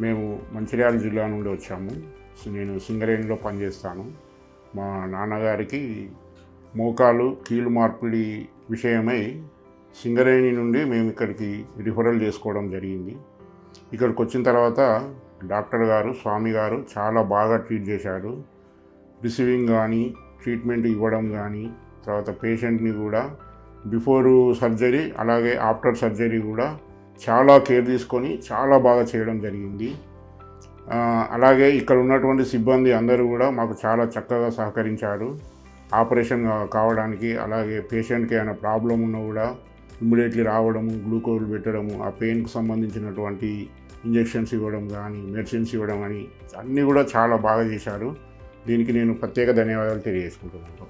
మేము మంచిర్యాల జిల్లా నుండి వచ్చాము. నేను సింగరేణిలో పనిచేస్తాను. మా నాన్నగారికి మోకాలు కీలు మార్పిడి విషయమై సింగరేణి నుండి మేము ఇక్కడికి రిఫరల్ చేసుకోవడం జరిగింది. ఇక్కడికి వచ్చిన తర్వాత డాక్టర్ గారు స్వామి గారు చాలా బాగా ట్రీట్ చేశారు. రిసీవింగ్ కానీ ట్రీట్మెంట్ ఇవ్వడం కానీ తర్వాత పేషెంట్ని కూడా బిఫోర్ సర్జరీ అలాగే ఆఫ్టర్ సర్జరీ కూడా చాలా కేర్ తీసుకొని చాలా బాగా చేయడం జరిగింది. అలాగే ఇక్కడ ఉన్నటువంటి సిబ్బంది అందరూ కూడా మాకు చాలా చక్కగా సహకరించారు. ఆపరేషన్ కావడానికి అలాగే పేషెంట్కి ఏమైనా ప్రాబ్లం ఉన్నా కూడా ఇమ్మీడియట్లీ రావడము గ్లూకోజ్ పెట్టడము ఆ పెయిన్కి సంబంధించినటువంటి ఇంజెక్షన్స్ ఇవ్వడం కానీ మెడిసిన్స్ ఇవ్వడం కానీ అన్నీ కూడా చాలా బాగా చేశారు. దీనికి నేను ప్రత్యేక ధన్యవాదాలు తెలియజేసుకుంటున్నాను.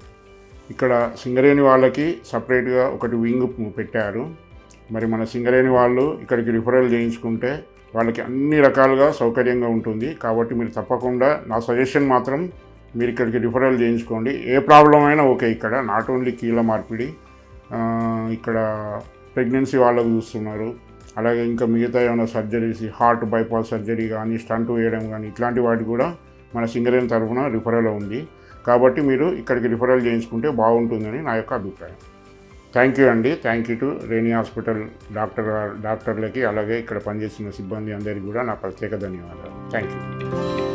ఇక్కడ సింగరేణి వాళ్ళకి సపరేట్గా ఒకటి వింగ్ పెట్టారు. మరి మన సింగరేణి వాళ్ళు ఇక్కడికి రిఫరల్ చేయించుకుంటే వాళ్ళకి అన్ని రకాలుగా సౌకర్యంగా ఉంటుంది. కాబట్టి మీరు తప్పకుండా నా సజెషన్ మాత్రం మీరు ఇక్కడికి రిఫరల్ చేయించుకోండి. ఏ ప్రాబ్లం అయినా ఓకే ఇక్కడ. నాట్ ఓన్లీ కీళ్ళ మార్పిడి. ఇక్కడ ప్రెగ్నెన్సీ వాళ్ళకు చూస్తున్నారు. అలాగే ఇంకా మిగతా ఏమైనా సర్జరీస్ హార్ట్ బైపాస్ సర్జరీ కానీ స్టంట్ వేయడం కానీ ఇట్లాంటి వాటి కూడా మన సింగరేణి తరఫున రిఫరల్ ఉంది. కాబట్టి మీరు ఇక్కడికి రిఫరల్ చేయించుకుంటే బాగుంటుందని నా యొక్క అభిప్రాయం. థ్యాంక్ యూ అండి thank you to Reni hospital doctor డాక్టర్లకి అలాగే ఇక్కడ పనిచేస్తున్న సిబ్బంది అందరికీ కూడా నా ప్రత్యేక ధన్యవాదాలు. Thank you